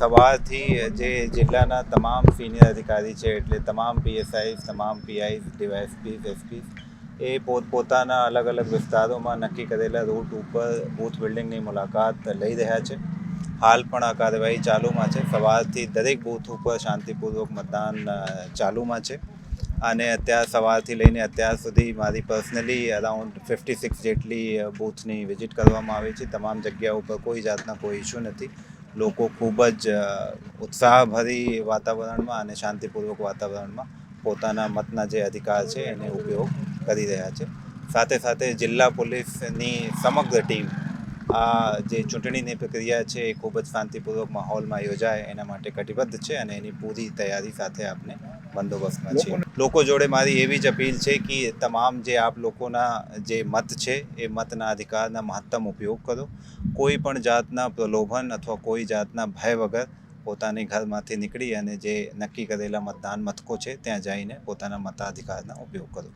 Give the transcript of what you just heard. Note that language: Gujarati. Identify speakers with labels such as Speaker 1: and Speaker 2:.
Speaker 1: સવારથી જે જિલ્લાના તમામ સિનિયર અધિકારી છે, એટલે તમામ પીએસઆઈ તમામ પીઆઈ ડીવાયએસપી એસપી એ પોતપોતાના અલગ અલગ વિસ્તારોમાં નક્કી કરેલા રૂટ ઉપર બૂથ બિલ્ડિંગની મુલાકાત લઈ રહ્યા છે. હાલ પણ આ કાર્યવાહી ચાલુમાં છે. સવારથી દરેક બૂથ ઉપર શાંતિપૂર્વક મતદાન ચાલુમાં છે. અને અત્યાર સવારથી લઈને અત્યાર સુધી મારી પર્સનલી અરાઉન્ડ ફિફ્ટી સિક્સ જેટલી બૂથની વિઝિટ કરવામાં આવી છે. તમામ જગ્યા ઉપર કોઈ જાતના કોઈ ઇશ્યુ નથી. લોકો ખૂબ જ ઉત્સાહભરી વાતાવરણમાં અને શાંતિપૂર્વક વાતાવરણમાં પોતાના મતના જે અધિકાર છે એને ઉપયોગ કરી રહ્યા છે. સાથે સાથે જિલ્લા પોલીસની સમગ્ર ટીમ આ જે ચૂંટણીની પ્રક્રિયા છે એ ખૂબ જ શાંતિપૂર્વક માહોલમાં યોજાય એના માટે કટિબદ્ધ છે અને એની પૂરી તૈયારી સાથે આપને બંદોબસ્તમાં છે. લોકો જોડે મારી એવી જ અપીલ છે કે તમામ જે આપ લોકોના જે મત છે એ મતના અધિકારના મહત્તમ ઉપયોગ કરો. કોઈ પણ જાતના પ્રલોભન અથવા કોઈ જાતના ભય વગર પોતાની ઘરમાંથી નીકળી અને જે નક્કી કરેલા મતદાન મથકો છે ત્યાં જઈને પોતાના મતાધિકારનો ઉપયોગ કરો.